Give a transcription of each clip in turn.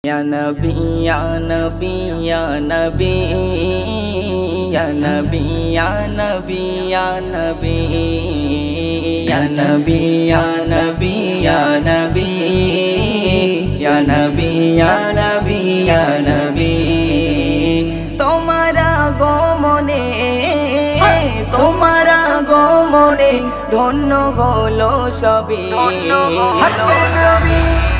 Ya Nabi, Ya Nabi, Ya Nabi Ya Nabi, Ya Nabi, Ya Nabi Ya Nabi, Ya Nabi, Ya Nabi Ya Nabi, Ya Nabi, Ya Nabi তোমারা গমনে তোমারা গমনে ধন্য হলো সবে নবী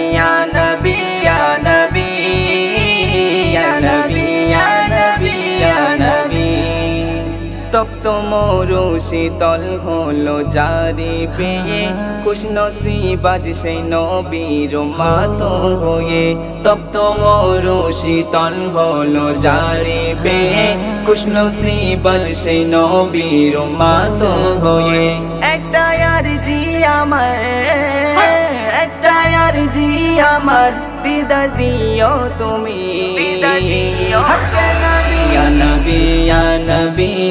তপ্ত মরু শীতল হলো জারি পেয়ে। কুষ্ণসি বাজ সেই নবীর মাতো হয়ে। তপ্ত মরু শীতল হলো জারি পেয়ে। কুষ্ণসি বাজ সেই নবীর মাতো হয়ে। একটা আর জি আমার একটা আর জি আমার। দিদার দিও তুমি। দিদার দিও। Ya Nabi,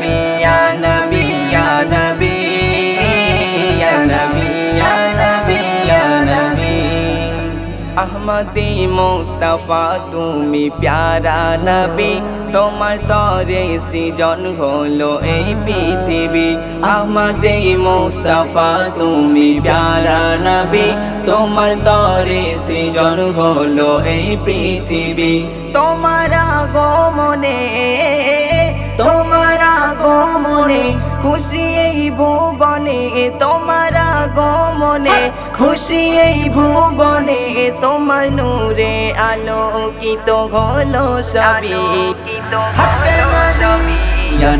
আহমদি মুস্তাফা, তুমি প্যারা নবী। তোমার তরে সৃজন হলো এই পৃথিবী। আহমদি মুস্তাফা, তুমি প্যারা নবী। তোমার তরে সৃজন হলো এই পৃথিবী। তোমার আগমনে তোমার আগমনে খুশি এই ভুবনে। তোমার গমনে খুশি এই ভুবনে তোমার নূরে আলোকিত হলো সবি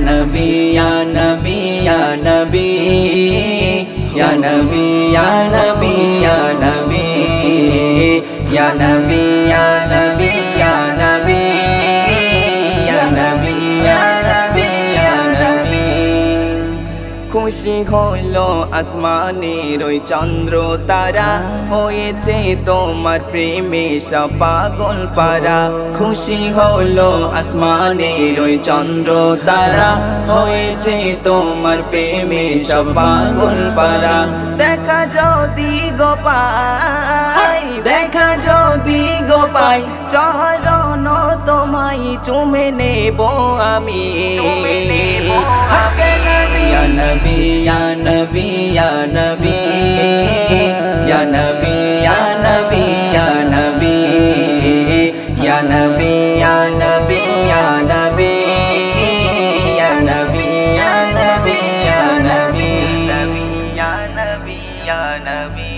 নবী নবী নবী। নবী নবী নবী খুশি হলো আসমানের ওই চন্দ্র তারা। হয়েছে তোমার প্রেমে পাগল পারা। খুশি হলো আসমানের ওই চন্দ্র তারা। হয়েছে তোমার প্রেমে পাগল পারা। দেখা যদি গোপাই দেখা যদি গোপাই চরণ তোমায় চুমে নেব আমি। Nabi, Ya Nabi, Ya Nabi, Ya Nabi, Ya Nabi, Ya Nabi, Ya Nabi, Ya Nabi, Ya Nabi, Ya Nabi, Ya Nabi, Ya Nabi.